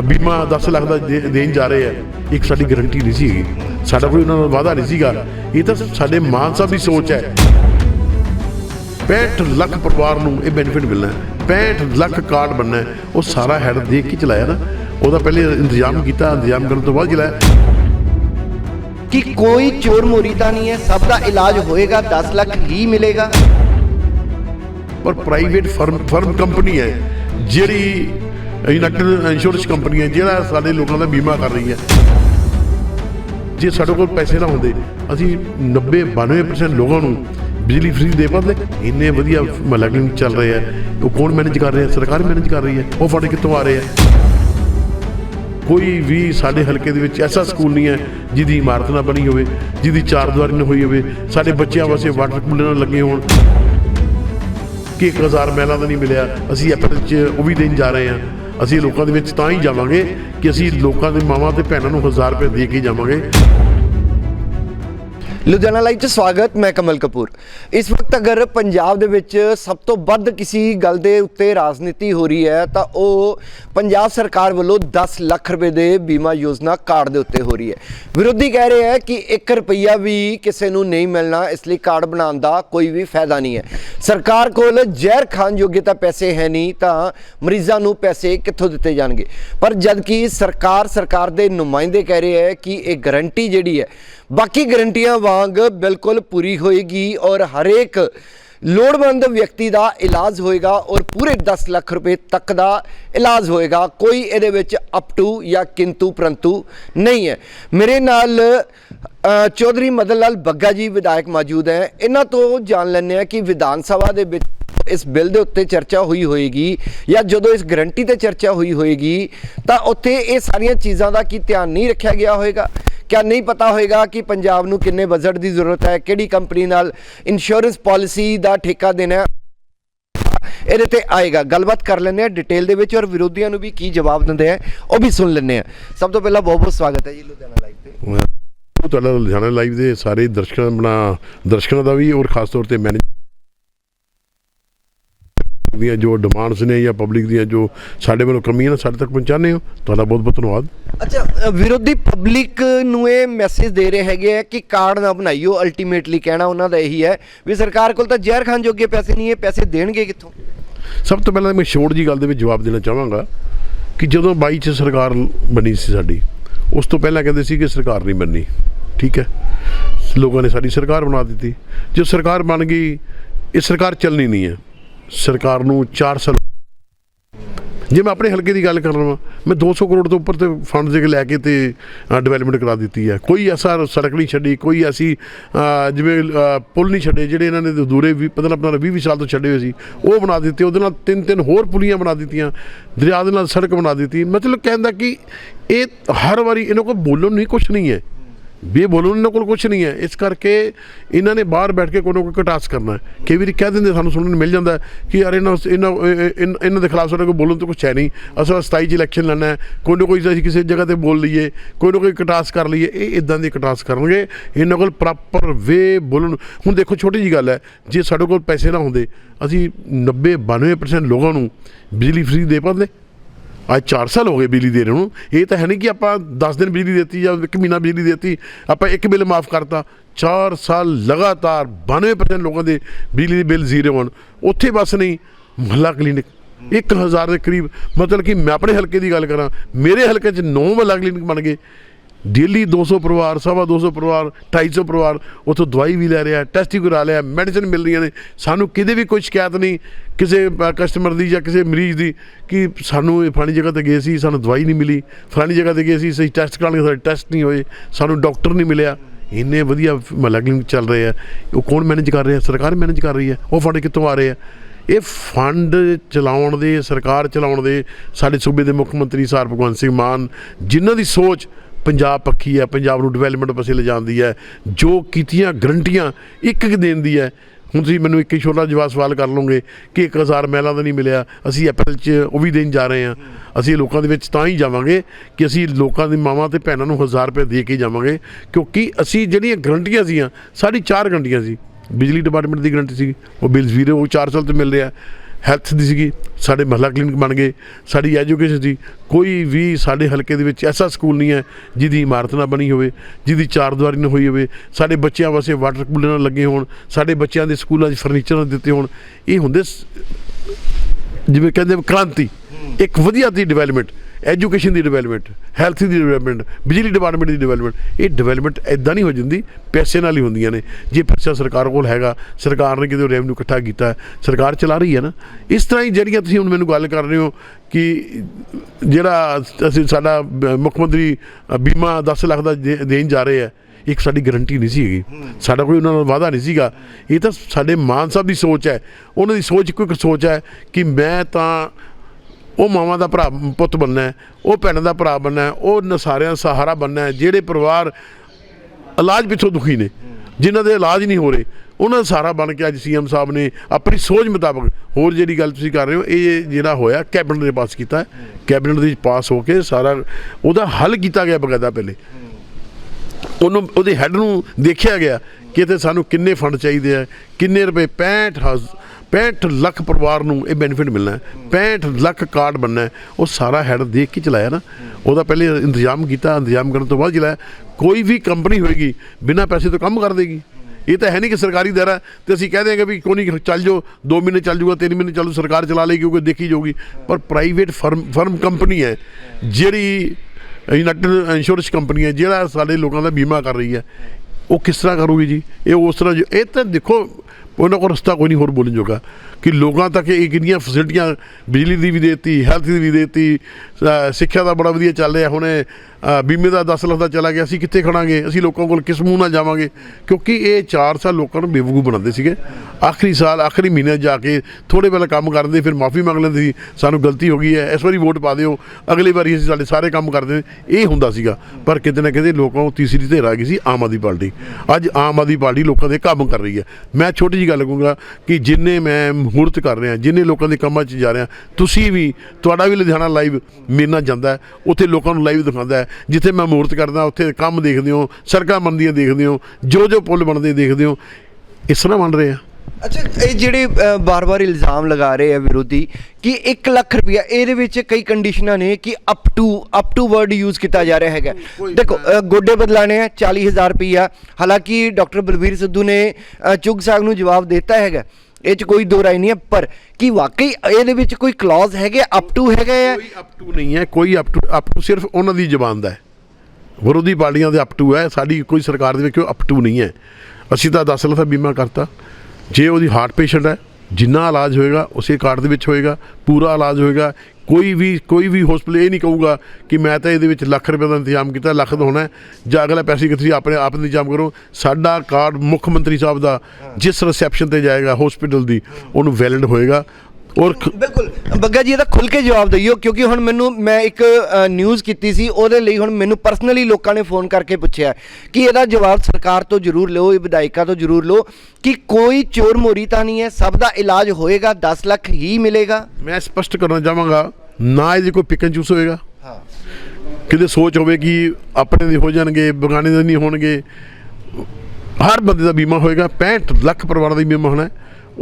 ਬੀਮਾ 10 ਲੱਖ ਦਾ ਦੇਣ ਜਾ ਰਹੇ ਆ। ਇੱਕ ਸਾਡੀ ਗਾਰੰਟੀ ਨਹੀਂ ਸੀ ਹੈਗੀ। ਸਾਡਾ ਕੋਈ ਉਹਨਾਂ ਨਾਲ ਵਾਅਦਾ ਨਹੀਂ ਸੀਗਾ। ਇਹ ਤਾਂ ਸਾਡੇ ਮਾਨ ਸਾਹਿਬ ਦੀ ਸੋਚ ਹੈ। 65 ਲੱਖ ਪਰਿਵਾਰ ਨੂੰ ਇਹ ਬੈਨੀਫਿਟ ਮਿਲਣਾ ਹੈ। 65 ਲੱਖ ਕਾਰਡ ਬਣਨਾ ਹੈ। ਉਹ ਸਾਰਾ ਹੈਡ ਦੇਖ ਕੇ ਚਲਾਇਆ ਨਾ। ਉਹਦਾ ਪਹਿਲੇ ਇੰਤਜ਼ਾਮ ਕੀਤਾ ਇੰਤਜ਼ਾਮ ਕਰਨ ਤੋਂ ਬਾਅਦ ਚਲਾਇਆ। ਕਿ ਕੋਈ ਚੋਰ ਮੋਰੀ ਤਾਂ ਨਹੀਂ ਹੈ। ਸਭ ਦਾ ਇਲਾਜ ਹੋਏਗਾ। 10 ਲੱਖ ਹੀ ਮਿਲੇਗਾ। ਪਰ ਪ੍ਰਾਈਵੇਟ ਫਰਮ ਫਰਮ ਕੰਪਨੀ ਹੈ। ਜਿਹੜੀ ਯੂਨਾਈਟਿਡ ਇੰਸ਼ੋਰੈਂਸ ਕੰਪਨੀ ਹੈ, ਜਿਹੜਾ ਸਾਡੇ ਲੋਕਾਂ ਦਾ ਬੀਮਾ ਕਰ ਰਹੀ ਹੈ। ਜੇ ਸਾਡੇ ਕੋਲ ਪੈਸੇ ਨਾ ਹੁੰਦੇ, ਅਸੀਂ 90 92% ਲੋਕਾਂ ਨੂੰ ਬਿਜਲੀ ਫ੍ਰੀ ਦੇ ਪਾਉਂਦੇ। ਇੰਨੇ ਵਧੀਆ ਮਹੱਲਾ ਕਲੀਨਿਕ ਚੱਲ ਰਹੇ ਆ ਉਹ ਕੌਣ ਮੈਨੇਜ ਕਰ ਰਿਹਾ? ਸਰਕਾਰ ਮੈਨੇਜ ਕਰ ਰਹੀ ਹੈ। ਉਹ ਫੰਡ ਕਿੱਥੋਂ ਆ ਰਹੇ ਆ ਕੋਈ ਵੀ ਸਾਡੇ ਹਲਕੇ ਦੇ ਵਿੱਚ ਐਸਾ ਸਕੂਲ ਨਹੀਂ ਹੈ, ਜਿਹਦੀ ਇਮਾਰਤ ਨਾ ਬਣੀ ਹੋਵੇ, ਜਿਹਦੀ ਚਾਰ ਦੀਵਾਰੀ ਨਾ ਹੋਈ ਹੋਵੇ, ਸਾਡੇ ਬੱਚਿਆਂ ਵਾਸਤੇ ਵਾਟਰ ਕੂਲਰ ਨਾ ਲੱਗੇ ਹੋਣ। ਕਿ 1000 ਮਹਿਲਾ ਦਾ ਨਹੀਂ ਮਿਲਿਆ। ਅਸੀਂ ਅਪ੍ਰੈਲ 'ਚ ਉਹ ਵੀ ਦੇਣ ਜਾ ਰਹੇ ਹਾਂ। ਅਸੀਂ ਲੋਕਾਂ ਦੇ ਵਿੱਚ ਤਾਂ ਹੀ ਜਾਵਾਂਗੇ ਕਿ ਅਸੀਂ ਲੋਕਾਂ ਦੇ ਮਾਵਾਂ ਤੇ ਭੈਣਾਂ ਨੂੰ 1000 ਰੁਪਏ ਦੇ ਕੇ ਜਾਵਾਂਗੇ। ਲੁਧਿਆਣਾ ਲਾਈਵ 'ਚ ਸਵਾਗਤ, ਮੈਂ ਕਮਲ ਕਪੂਰ। ਇਸ ਵਕਤ ਅਗਰ ਪੰਜਾਬ ਦੇ ਵਿੱਚ ਸਭ ਤੋਂ ਵੱਧ ਕਿਸੇ ਗੱਲ ਦੇ ਉੱਤੇ ਰਾਜਨੀਤੀ ਹੋ ਰਹੀ ਹੈ, ਤਾਂ ਉਹ ਪੰਜਾਬ ਸਰਕਾਰ ਵੱਲੋਂ 10 ਲੱਖ ਰੁਪਏ ਦੇ ਬੀਮਾ ਯੋਜਨਾ ਕਾਰਡ ਦੇ ਉੱਤੇ ਹੋ ਰਹੀ ਹੈ। ਵਿਰੋਧੀ ਕਹਿ ਰਹੇ ਹੈ ਕਿ 1 ਰੁਪਈਆ ਵੀ ਕਿਸੇ ਨੂੰ ਨਹੀਂ ਮਿਲਣਾ, ਇਸ ਲਈ ਕਾਰਡ ਬਣਾਉਣ ਦਾ ਕੋਈ ਵੀ ਫਾਇਦਾ ਨਹੀਂ ਹੈ। ਸਰਕਾਰ ਕੋਲ ਜ਼ਹਿਰ ਖਾਨ ਯੋਗਤਾ ਪੈਸੇ ਹੈ ਨਹੀਂ, ਤਾਂ ਮਰੀਜ਼ਾਂ ਨੂੰ ਪੈਸੇ ਕਿੱਥੋਂ ਦਿੱਤੇ ਜਾਣਗੇ? ਪਰ ਜਦਕਿ ਸਰਕਾਰ ਸਰਕਾਰ ਦੇ ਨੁਮਾਇੰਦੇ ਕਹਿ ਰਹੇ ਹੈ ਕਿ ਇਹ ਗਾਰੰਟੀ ਜਿਹੜੀ ਹੈ, ਬਾਕੀ ਗਾਰੰਟੀਆਂ ਵਾਂਗ ਬਿਲਕੁਲ ਪੂਰੀ ਹੋਏਗੀ ਔਰ ਹਰੇਕ ਲੋੜਵੰਦ ਵਿਅਕਤੀ ਦਾ ਇਲਾਜ ਹੋਏਗਾ ਔਰ ਪੂਰੇ 10 ਲੱਖ ਰੁਪਏ ਤੱਕ ਦਾ ਇਲਾਜ ਹੋਏਗਾ। ਕੋਈ ਇਹਦੇ ਵਿੱਚ ਅਪ ਟੂ ਜਾਂ ਕਿੰਤੂ ਪ੍ਰੰਤੂ ਨਹੀਂ ਹੈ। ਮੇਰੇ ਨਾਲ ਚੌਧਰੀ ਮਦਨ ਲਾਲ ਬੱਗਾ ਜੀ ਵਿਧਾਇਕ ਮੌਜੂਦ ਹੈ। ਇਹਨਾਂ ਤੋਂ ਜਾਣ ਲੈਂਦੇ ਆ ਕਿ ਵਿਧਾਨ ਸਭਾ ਦੇ ਵਿੱਚ ਇਸ ਬਿੱਲ ਦੇ ਉੱਤੇ ਚਰਚਾ ਹੋਈ ਹੋਏਗੀ ਜਾਂ ਜਦੋਂ ਇਸ ਗਰੰਟੀ ਤੇ ਚਰਚਾ ਹੋਈ ਹੋਏਗੀ, ਤਾਂ ਉੱਥੇ ਇਹ ਸਾਰੀਆਂ ਚੀਜ਼ਾਂ ਦਾ ਕੀ ਧਿਆਨ ਨਹੀਂ ਰੱਖਿਆ ਗਿਆ ਹੋਏਗਾ? ਕਿਆ ਨਹੀਂ ਪਤਾ ਹੋਏਗਾ ਕਿ ਪੰਜਾਬ ਨੂੰ ਕਿੰਨੇ ਬਜਟ ਦੀ ਜ਼ਰੂਰਤ ਹੈ, ਕਿਹੜੀ ਕੰਪਨੀ ਨਾਲ ਇੰਸ਼ੋਰੈਂਸ ਪਾਲਿਸੀ ਦਾ ਠੇਕਾ ਦੇਣਾ ਹੈ? ਇਹਦੇ ਤੇ ਆਏਗਾ। ਗੱਲਬਾਤ ਕਰ ਲੈਂਦੇ ਆ ਡਿਟੇਲ ਦੇ ਵਿੱਚ ਔਰ ਵਿਰੋਧੀਆਂ ਨੂੰ ਵੀ ਕੀ ਜਵਾਬ ਦਿੰਦੇ ਆ, ਉਹ ਵੀ ਸੁਣ ਲੈਂਦੇ ਆ ਸਭ ਤੋਂ ਪਹਿਲਾਂ ਬਹੁਤ ਬਹੁਤ ਸਵਾਗਤ ਹੈ ਜੀ ਲੁਧਿਆਣਾ ਲਾਈਵ ਤੇ। ਤੁਹਾਡਾ ਲੁਧਿਆਣਾ ਲਾਈਵ ਦੇ ਸਾਰੇ ਦਰਸ਼ਕਾਂ ਬਣਾ, ਦਰਸ਼ਕਾਂ ਦਾ ਵੀ ਔਰ ਖਾਸ ਤੌਰ ਤੇ ਮੈਨੇਜਰ ਦੀਆਂ ਜੋ ਡਿਮਾਂਡਸ ਨੇ ਜਾਂ ਪਬਲਿਕ ਦੀਆਂ ਜੋ ਸਾਡੇ ਵੱਲੋਂ ਕਮੀਆਂ ਨੇ ਸਾਡੇ ਤੱਕ ਪਹੁੰਚਾਉਂਦੇ ਹੋ ਤੁਹਾਡਾ ਬਹੁਤ ਬਹੁਤ ਧੰਨਵਾਦ। ਅੱਛਾ ਵਿਰੋਧੀ ਪਬਲਿਕ ਨੂੰ ਇਹ ਮੈਸੇਜ ਦੇ ਰਹੇ ਹੈਗੇ ਆ ਕਿ ਕਾਰਡ ਨਾ ਬਣਾਈਓ ਅਲਟੀਮੇਟਲੀ ਕਹਿਣਾ ਉਹਨਾਂ ਦਾ ਇਹੀ ਹੈ ਵੀ ਸਰਕਾਰ ਕੋਲ ਤਾਂ ਜ਼ਹਿਰ ਖਾਨ ਜੋਗੇ ਪੈਸੇ ਨਹੀਂ ਹੈ ਪੈਸੇ ਦੇਣਗੇ ਕਿੱਥੋਂ? ਸਭ ਤੋਂ ਪਹਿਲਾਂ ਮੈਂ ਛੋੜ ਜੀ ਗੱਲ ਦੇ ਵਿੱਚ ਜਵਾਬ ਦੇਣਾ ਚਾਹਾਂਗਾ ਕਿ ਜਦੋਂ 22 ਚ ਸਰਕਾਰ ਬਣੀ ਸੀ ਸਾਡੀ ਉਸ ਤੋਂ ਪਹਿਲਾਂ ਕਹਿੰਦੇ ਸੀ ਕਿ ਸਰਕਾਰ ਨਹੀਂ ਬਣਨੀ ਠੀਕ ਹੈ? ਲੋਕਾਂ ਨੇ ਸਾਡੀ ਸਰਕਾਰ ਬਣਾ ਦਿੱਤੀ। ਜੋ ਸਰਕਾਰ ਬਣ ਗਈ ਇਹ ਸਰਕਾਰ ਚੱਲਣੀ ਨਹੀਂ ਹੈ। ਸਰਕਾਰ ਨੂੰ 4 ਸਾਲ ਜੇ ਮੈਂ ਆਪਣੇ ਹਲਕੇ ਦੀ ਗੱਲ ਕਰ ਲਵਾਂ ਮੈਂ 200 ਕਰੋੜ ਤੋਂ ਉੱਪਰ ਤੇ ਫੰਡ ਦੇ ਲੈ ਕੇ ਤੇ ਡਿਵੈਲਪਮੈਂਟ ਕਰਾ ਦਿੱਤੀ ਹੈ। ਕੋਈ ਐਸਾ ਸੜਕ ਨਹੀਂ ਛੱਡੀ, ਕੋਈ ਐਸੀ ਜਿਵੇਂ ਪੁਲ ਨਹੀਂ ਛੱਡੇ ਜਿਹੜੇ ਇਹਨਾਂ ਨੇ ਦੂਰੇ ਵੀ ਪਤਾ ਆਪਣਾ 20 20 ਸਾਲ ਤੋਂ ਛੱਡੇ ਹੋਏ ਸੀ, ਉਹ ਬਣਾ ਦਿੱਤੇ। ਉਹਦੇ ਨਾਲ ਤਿੰਨ ਤਿੰਨ ਹੋਰ ਪੁਲੀਆਂ ਬਣਾ ਦਿੱਤੀਆਂ, ਦਰਿਆ ਦੇ ਨਾਲ ਸੜਕ ਬਣਾ ਦਿੱਤੀ। ਮਤਲਬ ਕਹਿੰਦਾ ਕਿ ਇਹ ਹਰ ਵਾਰੀ ਇਹਨਾਂ ਕੋਲ ਬੋਲਣ ਨੂੰ ਹੀ ਕੁਝ ਨਹੀਂ ਹੈ। ਵੀ ਬੋਲਣ ਇਹਨਾਂ ਕੋਲ ਕੁਝ ਨਹੀਂ ਹੈ। ਇਸ ਕਰਕੇ ਇਹਨਾਂ ਨੇ ਬਾਹਰ ਬੈਠ ਕੇ ਕੋਈ ਨਾ ਕੋਈ ਕਟਾਸ ਕਰਨਾ ਹੈ। ਕਈ ਵਾਰੀ ਕਹਿ ਦਿੰਦੇ ਸਾਨੂੰ ਸੁਣਨ ਨੂੰ ਮਿਲ ਜਾਂਦਾ ਕਿ ਯਾਰ ਇਹਨਾਂ ਇਹਨਾਂ ਇਹਨਾਂ ਦੇ ਖਿਲਾਫ ਸਾਡੇ ਕੋਲ ਬੋਲਣ ਤੋਂ ਕੁਝ ਹੈ ਨਹੀਂ। ਅਸਲ 27 ਚ ਇਲੈਕਸ਼ਨ ਲੜਨਾ ਹੈ। ਕੋਈ ਨਾ ਕੋਈ ਅਸੀਂ ਕਿਸੇ ਜਗ੍ਹਾ ਤੇ ਬੋਲ ਲਈਏ, ਕੋਈ ਨਾ ਕੋਈ ਕਟਾਸ ਕਰ ਲਈਏ। ਇਹ ਇਦਾਂ ਦੀ ਕਟਾਸ ਕਰਨਗੇ। ਇਹਨਾਂ ਕੋਲ ਪ੍ਰੋਪਰ ਵੇ ਬੋਲਣ ਹੁਣ ਦੇਖੋ ਛੋਟੀ ਜੀ ਗੱਲ ਹੈ, ਜੇ ਸਾਡੇ ਕੋਲ ਪੈਸੇ ਨਾ ਹੁੰਦੇ, ਅਸੀਂ 90 92% ਲੋਕਾਂ ਨੂੰ ਬਿਜਲੀ ਫ੍ਰੀ ਦੇ ਪਾਉਂਦੇ। ਅੱਜ 4 ਸਾਲ ਹੋ ਗਏ ਬਿਜਲੀ ਦੇ ਰਹੇ ਨੂੰ। ਇਹ ਤਾਂ ਹੈ ਨਹੀਂ ਕਿ ਆਪਾਂ 10 ਦਿਨ ਬਿਜਲੀ ਦਿੱਤੀ ਜਾਂ ਇੱਕ ਮਹੀਨਾ ਬਿਜਲੀ ਦਿੱਤੀ, ਆਪਾਂ ਇੱਕ ਬਿੱਲ ਮਾਫ ਕਰਤਾ। 4 ਸਾਲ ਲਗਾਤਾਰ 92% ਲੋਕਾਂ ਦੇ ਬਿਜਲੀ ਦੇ ਬਿੱਲ ਜ਼ੀਰੋ ਹੋਣ। ਉੱਥੇ ਬਸ ਨਹੀਂ, ਮਹੱਲਾ ਕਲੀਨਿਕ। 1000 ਦੇ ਕਰੀਬ, ਮਤਲਬ ਕਿ ਮੈਂ ਆਪਣੇ ਹਲਕੇ ਦੀ ਗੱਲ ਕਰਾਂ, ਮੇਰੇ ਹਲਕੇ 'ਚ 9 ਮਹੱਲਾ ਕਲੀਨਿਕ ਬਣ ਗਏ। ਡੇਲੀ 200 ਪਰਿਵਾਰ, ਸਵਾ 200 ਪਰਿਵਾਰ 250 ਪਰਿਵਾਰ ਉਥੋਂ ਦਵਾਈ ਵੀ ਲੈ ਰਿਹਾ ਟੈਸਟ ਵੀ ਕਰਾ ਲਿਆ ਮੈਡੀਸਿਨ ਮਿਲ ਰਹੀਆਂ ਨੇ। ਸਾਨੂੰ ਕਿਤੇ ਵੀ ਕੋਈ ਸ਼ਿਕਾਇਤ ਨਹੀਂ, ਕਿਸੇ ਕਸਟਮਰ ਦੀ ਜਾਂ ਕਿਸੇ ਮਰੀਜ਼ ਦੀ ਕਿ ਸਾਨੂੰ ਇਹ ਫਲਾਣੀ ਜਗ੍ਹਾ ਤੇ ਗਏ ਸੀ, ਸਾਨੂੰ ਦਵਾਈ ਨਹੀਂ ਮਿਲੀ। ਫਲਾਣੀ ਜਗ੍ਹਾ ਤੇ ਗਏ ਸੀ ਸਹੀ ਟੈਸਟ ਕਰਾਉਣ ਗਏ ਸਾਡੇ ਟੈਸਟ ਨਹੀਂ ਹੋਏ, ਸਾਨੂੰ ਡਾਕਟਰ ਨਹੀਂ ਮਿਲਿਆ। ਇੰਨੇ ਵਧੀਆ ਮਹੱਲਾ ਕਲੀਨਿਕ ਚੱਲ ਰਹੇ ਆ। ਉਹ ਕੌਣ ਮੈਨੇਜ ਕਰ ਰਿਹਾ? ਸਰਕਾਰ ਮੈਨੇਜ ਕਰ ਰਹੀ ਹੈ। ਉਹ ਫੰਡ ਕਿੱਥੋਂ ਆ ਰਹੇ ਆ? ਇਹ ਫੰਡ ਚਲਾਉਣ ਦੇ, ਸਰਕਾਰ ਚਲਾਉਣ ਦੇ ਸਾਡੇ ਸੂਬੇ ਦੇ ਮੁੱਖ ਮੰਤਰੀ ਸਰ ਭਗਵੰਤ ਸਿੰਘ ਮਾਨ, ਜਿਨ੍ਹਾਂ ਦੀ ਸੋਚ ਪੰਜਾਬ ਪੱਖੀ ਹੈ, ਪੰਜਾਬ ਨੂੰ ਡਿਵੈਲਪਮੈਂਟ ਪਾਸੇ ਲਿਜਾਂਦੀ ਹੈ, ਜੋ ਕੀਤੀਆਂ ਗਰੰਟੀਆਂ ਇੱਕ ਇੱਕ ਦਿਨ ਦੀ ਹੈ। ਹੁਣ ਤੁਸੀਂ ਮੈਨੂੰ ਇੱਕ ਹੀ ਛੋਟਾ ਜਵਾਬ ਸਵਾਲ ਕਰ ਲਓਗੇ ਕਿ 1000 ਮਹਿਲਾ ਦਾ ਨਹੀਂ ਮਿਲਿਆ, ਅਸੀਂ ਅਪ੍ਰੈਲ 'ਚ ਉਹ ਵੀ ਦੇਣ ਜਾ ਰਹੇ ਹਾਂ। ਅਸੀਂ ਲੋਕਾਂ ਦੇ ਵਿੱਚ ਤਾਂ ਹੀ ਜਾਵਾਂਗੇ ਕਿ ਅਸੀਂ ਲੋਕਾਂ ਦੀ ਮਾਵਾਂ ਤੇ ਭੈਣਾਂ ਨੂੰ 1000 ਰੁਪਏ ਦੇ ਕੇ ਜਾਵਾਂਗੇ, ਕਿਉਂਕਿ ਅਸੀਂ ਜਿਹੜੀਆਂ ਗਰੰਟੀਆਂ ਸੀਆਂ ਸਾਡੀ ਚਾਰ ਗਰੰਟੀਆਂ ਸੀ। ਬਿਜਲੀ ਡਿਪਾਰਟਮੈਂਟ ਦੀ ਗਰੰਟੀ ਸੀ ਉਹ ਬਿੱਲ ਜ਼ੀਰੋ ਉਹ 4 ਸਾਲ ਤੋਂ ਮਿਲ ਰਿਹਾ। ਹੈਲਥ ਦੀ ਸੀਗੀ, ਸਾਡੇ ਮਹੱਲਾ ਕਲੀਨਿਕ ਬਣ ਗਏ, ਸਾਡੀ ਐਜੂਕੇਸ਼ਨ ਦੀ ਕੋਈ ਵੀ ਸਾਡੇ ਹਲਕੇ ਦੇ ਵਿੱਚ ਐਸਾ ਸਕੂਲ ਨਹੀਂ ਹੈ ਜਿਹਦੀ ਇਮਾਰਤ ਨਾ ਬਣੀ ਹੋਵੇ, ਜਿਹਦੀ ਚਾਰ ਦੀਵਾਰੀ ਨਾ ਹੋਈ ਹੋਵੇ। ਸਾਡੇ ਬੱਚਿਆਂ ਵਾਸਤੇ ਵਾਟਰ ਕੂਲਰ ਨਾ ਲੱਗੇ ਹੋਣ, ਸਾਡੇ ਬੱਚਿਆਂ ਦੇ ਸਕੂਲਾਂ 'ਚ ਫਰਨੀਚਰ ਨਾ ਦਿੱਤੇ ਹੋਣ। ਇਹ ਹੁੰਦੇ ਸ- ਜਿਵੇਂ ਕਹਿੰਦੇ ਕ੍ਰਾਂਤੀ, ਇੱਕ ਵਧੀਆ ਦੀ ਡਿਵੈਲਪਮੈਂਟ ਐਜੂਕੇਸ਼ਨ ਦੀ ਡਿਵੈਲਪਮੈਂਟ, ਹੈਲਥ ਦੀ ਡਿਵੈਲਪਮੈਂਟ, ਬਿਜਲੀ ਡਿਪਾਰਟਮੈਂਟ ਦੀ ਡਿਵੈਲਪਮੈਂਟ, ਇਹ ਡਿਵੈਲਪਮੈਂਟ ਐਦਾਂ ਨਹੀਂ ਹੋ ਜਾਂਦੀ ਪੈਸੇ ਨਾਲ ਹੀ ਹੁੰਦੀਆਂ ਨੇ। ਜੇ ਪੈਸਾ ਸਰਕਾਰ ਕੋਲ ਹੈਗਾ, ਸਰਕਾਰ ਨੇ ਕਿਤੇ ਰੈਵਨਿਊ ਇਕੱਠਾ ਕੀਤਾ, ਸਰਕਾਰ ਚਲਾ ਰਹੀ ਹੈ ਨਾ। ਇਸ ਤਰ੍ਹਾਂ ਹੀ ਜਿਹੜੀਆਂ ਤੁਸੀਂ ਹੁਣ ਮੈਨੂੰ ਗੱਲ ਕਰ ਰਹੇ ਹੋ ਕਿ ਜਿਹੜਾ ਅਸੀਂ ਸਾਡਾ ਮੁੱਖ ਮੰਤਰੀ ਬੀਮਾ 10 ਲੱਖ ਦਾ ਦੇ- ਦੇਣ ਜਾ ਰਹੇ ਆ, ਇੱਕ ਸਾਡੀ ਗਰੰਟੀ ਨਹੀਂ ਸੀ ਹੈਗੀ। ਸਾਡਾ ਕੋਈ ਉਹਨਾਂ ਨਾਲ ਵਾਅਦਾ ਨਹੀਂ ਸੀਗਾ। ਇਹ ਤਾਂ ਸਾਡੇ ਮਾਨ ਸਾਹਿਬ ਦੀ ਸੋਚ ਹੈ। ਉਹਨਾਂ ਦੀ ਸੋਚ ਇੱਕੋ ਇੱਕ ਸੋਚ ਹੈ ਕਿ ਮੈਂ ਤਾਂ ਉਹ ਮਾਵਾਂ ਦਾ ਭਰਾ, ਪੁੱਤ ਬਣਨਾ ਉਹ ਭੈਣ ਦਾ ਭਰਾ ਬਣਨਾ ਹੈ, ਉਹ ਸਾਰਿਆਂ ਦਾ ਸਹਾਰਾ ਬਣਨਾ ਜਿਹੜੇ ਪਰਿਵਾਰ ਇਲਾਜ ਪਿੱਛੋਂ ਦੁਖੀ ਨੇ, ਜਿਨ੍ਹਾਂ ਦੇ ਇਲਾਜ ਨਹੀਂ ਹੋ ਰਹੇ, ਉਹਨਾਂ ਦਾ ਸਹਾਰਾ ਬਣ ਕੇ ਅੱਜ ਸੀਐਮ ਸਾਹਿਬ ਨੇ ਆਪਣੀ ਸੋਚ ਮੁਤਾਬਕ ਹੋਰ ਜਿਹੜੀ ਗੱਲ ਤੁਸੀਂ ਕਰ ਰਹੇ ਹੋ, ਇਹ ਜਿਹੜਾ ਹੋਇਆ, ਕੈਬਨਿਟ ਨੇ ਪਾਸ ਕੀਤਾ ਕੈਬਨਿਟ ਦੇ ਪਾਸ ਹੋ ਕੇ ਸਾਰਾ ਉਹਦਾ ਹੱਲ ਕੀਤਾ ਗਿਆ ਬਕਾਇਦਾ ਪਹਿਲੇ। ਉਹਨੂੰ, ਉਹਦੇ ਹੈੱਡ ਨੂੰ ਦੇਖਿਆ ਗਿਆ ਕਿ ਤੇ ਸਾਨੂੰ ਕਿੰਨੇ ਫੰਡ ਚਾਹੀਦੇ ਆ, ਕਿੰਨੇ ਰੁਪਏ 65 ਹਜ਼ 65 ਲੱਖ ਪਰਿਵਾਰ ਨੂੰ ਇਹ ਬੈਨੀਫਿਟ ਮਿਲਣਾ ਹੈ। 65 ਲੱਖ ਕਾਰਡ ਬਣਨਾ ਉਹ ਸਾਰਾ ਹੈੱਡ ਦੇਖ ਕੇ ਚਲਾਇਆ ਨਾ। ਉਹਦਾ ਪਹਿਲੇ ਇੰਤਜ਼ਾਮ ਕੀਤਾ, ਇੰਤਜ਼ਾਮ ਕਰਨ ਤੋਂ ਬਾਅਦ ਚਲਾਇਆ। ਕੋਈ ਵੀ ਕੰਪਨੀ ਹੋਏਗੀ, ਬਿਨਾਂ ਪੈਸੇ ਤੋਂ ਕੰਮ ਕਰ ਦੇਗੀ। ਇਹ ਤਾਂ ਹੈ ਨਹੀਂ ਕਿ ਸਰਕਾਰੀ ਦਾਇਰਾ ਤੇ ਅਸੀਂ ਕਹਿ ਦੇਂਗੇ ਵੀ ਕੋਈ ਨਹੀਂ, ਚੱਲ ਜਾਓ 2 ਮਹੀਨੇ ਚੱਲ ਜਾਊਗਾ 3 ਮਹੀਨੇ ਚੱਲੂ ਸਰਕਾਰ ਚਲਾ ਲੇਗੀ ਕਿਉਂਕਿ ਦੇਖੀ ਜਾਊਗੀ। ਪਰ ਪ੍ਰਾਈਵੇਟ ਫਰਮ ਫਰਮ ਕੰਪਨੀ ਹੈ, ਜਿਹੜੀ ਯੂਨਾਈਟਿਡ ਇੰਸ਼ੋਰੈਂਸ ਕੰਪਨੀ ਹੈ, ਜਿਹੜਾ ਸਾਡੇ ਲੋਕਾਂ ਦਾ ਬੀਮਾ ਕਰ ਰਹੀ ਹੈ, ਉਹ ਕਿਸ ਤਰ੍ਹਾਂ ਕਰੂਗੀ ਜੀ? ਇਹ ਉਸ ਤਰ੍ਹਾਂ ਇਹ ਤਾਂ ਦੇਖੋ ਉਹਨਾਂ ਕੋਲ ਰਸਤਾ ਕੋਈ ਨਹੀਂ ਹੋਰ ਬੋਲਣ ਜੋਗਾ। ਕਿ ਲੋਕਾਂ ਤੱਕ ਇਹ ਕਿੰਨੀਆਂ ਫੈਸਿਲਿਟੀਆਂ ਬਿਜਲੀ ਦੀ ਵੀ ਦੇਤੀ ਹੈਲਥ ਦੀ ਵੀ ਦੇਤੀ ਅ, ਸਿੱਖਿਆ ਦਾ ਬੜਾ ਵਧੀਆ ਚੱਲ ਰਿਹਾ ਹੁਣੇ ਬੀਮੇ ਦਾ 10 ਲੱਖ ਦਾ ਚਲਾ ਗਿਆ ਅਸੀਂ ਕਿੱਥੇ ਖੜਾਂਗੇ? ਅਸੀਂ ਲੋਕਾਂ ਕੋਲ ਕਿਸ ਮੂੰਹ ਨਾਲ ਜਾਵਾਂਗੇ? ਕਿਉਂਕਿ ਇਹ 4 ਸਾਲ ਲੋਕਾਂ ਨੂੰ ਬੇਵਕੂਫ ਬਣਾਉਂਦੇ ਸੀਗੇ। ਆਖਰੀ ਸਾਲ ਆਖਰੀ ਮਹੀਨੇ ਜਾ ਕੇ ਥੋੜੇ ਪਹਿਲਾਂ ਕੰਮ ਕਰਦੇ ਫਿਰ ਮਾਫੀ ਮੰਗ ਲੈਂਦੇ ਸੀ ਸਾਨੂੰ ਗਲਤੀ ਹੋ ਗਈ ਹੈ ਇਸ ਵਾਰੀ ਵੋਟ ਪਾ ਦਿਓ ਅਗਲੀ ਵਾਰੀ ਅਸੀਂ ਸਾਡੇ ਸਾਰੇ ਕੰਮ ਕਰਦੇ ਇਹ ਹੁੰਦਾ ਸੀਗਾ ਪਰ ਕਿਤੇ ਨਾ ਕਿਤੇ ਲੋਕਾਂ ਨੂੰ ਤੀਸਰੀ ਧਿਰ ਆ ਗਈ ਸੀ ਆਮ ਆਦਮੀ ਪਾਰਟੀ। ਅੱਜ ਆਮ ਆਦਮੀ ਪਾਰਟੀ ਲੋਕਾਂ ਦੇ ਕੰਮ ਕਰ ਰਹੀ ਹੈ। ਮੈਂ ਛੋਟੀ ਜੀ ਗੱਲ ਕਹੂੰਗਾ ਕਿ ਜਿੰਨੇ ਮੈਂ ਮਹੂਰਤ ਕਰ ਰਿਹਾ, ਜਿੰਨੇ ਲੋਕਾਂ ਦੇ ਕੰਮਾਂ 'ਚ ਜਾ ਰਿਹਾ, ਤੁਸੀਂ ਵੀ, ਤੁਹਾਡਾ ਵੀ ਲੁਧਿਆਣਾ ਲਾਈਵ ਮੇਰੇ ਨਾਲ ਜਾਂਦਾ ਉੱਥੇ ਲੋਕਾਂ ਨੂੰ ਲਾਈਵ ਦਿਖਾਉਂਦਾ ਹੈ, ਜਿੱਥੇ ਮੈਂ ਮਹੂਰਤ ਕਰਦਾ, ਉੱਥੇ ਕੰਮ ਦੇਖਦੇ ਹੋ, ਸੜਕਾਂ ਬਣਦੀਆਂ ਦੇਖਦੇ ਹੋ ਜੋ ਜੋ ਪੁੱਲ ਬਣਦੇ ਦੇਖਦੇ ਹੋ, ਇਸ ਤਰ੍ਹਾਂ ਬਣ ਰਹੇ ਆ। ਅੱਛਾ ਇਹ ਜਿਹੜੇ ਬਾਰ-ਬਾਰ ਇਲਜ਼ਾਮ ਲਗਾ ਰਹੇ ਆ ਵਿਰੋਧੀ ਕਿ 1 ਲੱਖ ਰੁਪਇਆ ਇਹਦੇ ਵਿੱਚ ਕਈ ਕੰਡੀਸ਼ਨਾਂ ਨੇ ਕਿ up to up to word use ਕੀਤਾ ਜਾ ਰਿਹਾ ਹੈਗਾ। ਦੇਖੋ ਗੋਡੇ ਬਦਲਾਣੇ ਆ 40000 ਰੁਪਇਆ। ਹਾਲਾਂਕਿ ਡਾਕਟਰ ਬਲਵੀਰ ਸਿੱਧੂ ਨੇ ਚੁਗ ਸਾਹਿਬ ਨੂੰ ਜਵਾਬ ਦਿੱਤਾ ਹੈਗਾ। ਇਹ ਚ ਕੋਈ ਦੋ ਰਾਏ ਨਹੀਂ ਹੈ ਪਰ ਕੀ ਵਾਕਈ ਇਹਦੇ ਵਿੱਚ ਕੋਈ ਕਲੌਜ਼ ਹੈਗੇ ਅਪ ਟੂ ਹੈਗਾ ਹੈ ਕੋਈ ਅਪ ਟੂ ਨਹੀਂ ਹੈ ਕੋਈ ਅਪ ਟੂ ਅਪ ਟੂ ਸਿਰਫ ਉਹਨਾਂ ਦੀ ਜ਼ਬਾਨ ਦਾ ਹੈ। ਵਿਰੋਧੀ ਪਾਰਟੀਆਂ ਦੇ ਅਪ ਟੂ ਹੈ ਸਾਡੀ ਕੋਈ ਸਰਕਾਰ ਦੇ ਵਿੱਚ ਕੋਈ ਅਪ ਟੂ ਨਹੀਂ ਹੈ। ਅਸੀਂ ਤਾਂ 10 ਲੱਖ ਦਾ ਬੀਮਾ ਕਰਤਾ। ਜੇ ਉਹਦੀ ਹਾਰਟ ਪੇਸ਼ੈਂਟ ਹੈ, ਜਿੰਨਾ ਇਲਾਜ ਹੋਏਗਾ, ਉਸੇ ਕਾਰਡ ਦੇ ਵਿੱਚ ਹੋਏਗਾ, ਪੂਰਾ ਇਲਾਜ ਹੋਏਗਾ, ਕੋਈ ਵੀ ਕੋਈ ਵੀ ਹਸਪੀਟਲ ਇਹ ਨਹੀਂ ਕਹੂਗਾ ਕਿ ਮੈਂ ਤਾਂ ਇਹਦੇ ਵਿੱਚ ਲੱਖ ਰੁਪਏ ਦਾ ਇੰਤਜ਼ਾਮ ਕੀਤਾ, ਲੱਖ ਦਾ ਹੋਣਾ ਜਾਂ ਅਗਲਾ ਪੈਸੇ ਕਿ ਤੁਸੀਂ ਆਪਣੇ ਆਪ ਇੰਤਜ਼ਾਮ ਕਰੋ, ਸਾਡਾ ਕਾਰਡ ਮੁੱਖ ਮੰਤਰੀ ਸਾਹਿਬ ਦਾ ਜਿਸ ਰਿਸੈਪਸ਼ਨ ਤੇ ਜਾਏਗਾ ਹਸਪੀਟਲ ਦੀ, ਉਹਨੂੰ ਵੈਲਿਡ ਹੋਏਗਾ। ਔਰ ਬਿਲਕੁਲ। ਬੱਗਾ ਜੀ ਇਹਦਾ ਖੁੱਲ ਕੇ ਜਵਾਬ ਦਈਓ ਕਿਉਂਕਿ ਹੁਣ ਮੈਨੂੰ ਮੈਂ ਇੱਕ ਨਿਊਜ਼ ਕੀਤੀ ਸੀ ਉਹਦੇ ਲਈ ਹੁਣ ਮੈਨੂੰ ਪਰਸਨਲੀ ਲੋਕਾਂ ਨੇ ਫੋਨ ਕਰਕੇ ਪੁੱਛਿਆ ਕਿ ਇਹਦਾ ਜਵਾਬ ਸਰਕਾਰ ਤੋਂ ਜ਼ਰੂਰ ਲਓ ਇਹ ਵਿਧਾਇਕਾਂ ਤੋਂ ਜ਼ਰੂਰ ਲਓ ਕਿ ਕੋਈ ਚੋਰ ਮੋਰੀ ਤਾਂ ਨਹੀਂ ਹੈ ਸਭ ਦਾ ਇਲਾਜ ਹੋਏਗਾ 10 ਲੱਖ ਹੀ ਮਿਲੇਗਾ। ਮੈਂ ਸਪਸ਼ਟ ਕਰਨਾ ਚਾਹਾਂਗਾ ਨਾ ਇਹਦੀ ਕੋਈ ਪਿਕ ਐਂਡ ਚੂਸ ਹੋਏਗਾ। ਹਾਂ। ਕਿਤੇ ਸੋਚ ਹੋਵੇ ਕਿ ਆਪਣੇ ਦੇ ਹੋ ਜਾਣਗੇ ਬਗਾਨੇ ਦੇ ਨਹੀਂ ਹੋਣਗੇ ਹਰ ਬੰਦੇ ਦਾ ਬੀਮਾ ਹੋਏਗਾ 65 ਲੱਖ ਪਰਿਵਾਰਾਂ ਦਾ ਬੀਮਾ ਹੋਣਾ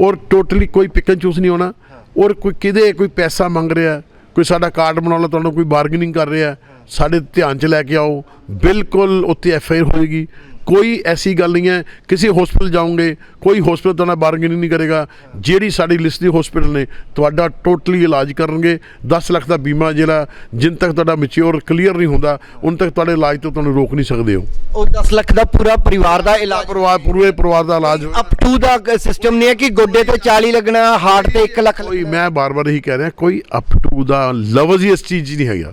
ਔਰ ਟੋਟਲੀ ਕੋਈ ਪਿਕ ਐਂਡ ਚੂਸ ਨਹੀਂ ਹੋਣਾ। ਔਰ ਕੋਈ ਕਿਤੇ ਕੋਈ ਪੈਸਾ ਮੰਗ ਰਿਹਾ, ਕੋਈ ਸਾਡਾ ਕਾਰਡ ਬਣਾ ਲਓ ਤੁਹਾਨੂੰ ਕੋਈ ਬਾਰਗੇਨਿੰਗ ਕਰ ਰਿਹਾ, ਸਾਡੇ ਧਿਆਨ 'ਚ ਲੈ ਕੇ ਆਓ, ਬਿਲਕੁਲ ਉੱਤੇ ਐਫ ਆਈ ਆਰ ਹੋਏਗੀ। ਕੋਈ ਐਸੀ ਗੱਲ ਨਹੀਂ ਹੈ ਕਿਸੇ ਹਸਪੀਟਲ ਜਾਓਗੇ ਕੋਈ ਹਸਪੀਟਲ ਤੁਹਾਡਾ ਬਾਰਗੇਨਿੰਗ ਨਹੀਂ ਕਰੇਗਾ ਜਿਹੜੀ ਸਾਡੀ ਲਿਸਟ ਦੀ ਹਸਪੀਟਲ ਨੇ ਤੁਹਾਡਾ ਟੋਟਲੀ ਇਲਾਜ ਕਰਨਗੇ 10 ਲੱਖ ਦਾ ਬੀਮਾ ਜਿਹੜਾ ਜਿੰਨ ਤੱਕ ਤੁਹਾਡਾ ਮੈਚਿਓਰ ਕਲੀਅਰ ਨਹੀਂ ਹੁੰਦਾ ਉਨ ਤੱਕ ਤੁਹਾਡੇ ਇਲਾਜ ਤੋਂ ਤੁਹਾਨੂੰ ਰੋਕ ਨਹੀਂ ਸਕਦੇ ਹੋ ਉਹ 10 ਲੱਖ ਦਾ ਪੂਰਾ ਪਰਿਵਾਰ ਦਾ ਇਲਾਜ ਪਰਿਵਾਰ ਪੂਰੇ ਪਰਿਵਾਰ ਦਾ ਇਲਾਜ। ਅਪ ਟੂ ਦਾ ਸਿਸਟਮ ਨਹੀਂ ਹੈ ਕਿ ਗੋਡੇ ਤੇ 40 ਲੱਗਣਾ ਹਾਰਟ ਤੇ 1 ਲੱਖ ਕੋਈ ਮੈਂ ਬਾਰ-ਬਾਰ ਇਹੀ ਕਹਿ ਰਿਹਾ ਕੋਈ ਅਪ ਟੂ ਦਾ ਲਫ਼ਜ਼ ਹੀ ਇਸ ਚੀਜ਼ ਨਹੀਂ ਹੈਗਾ।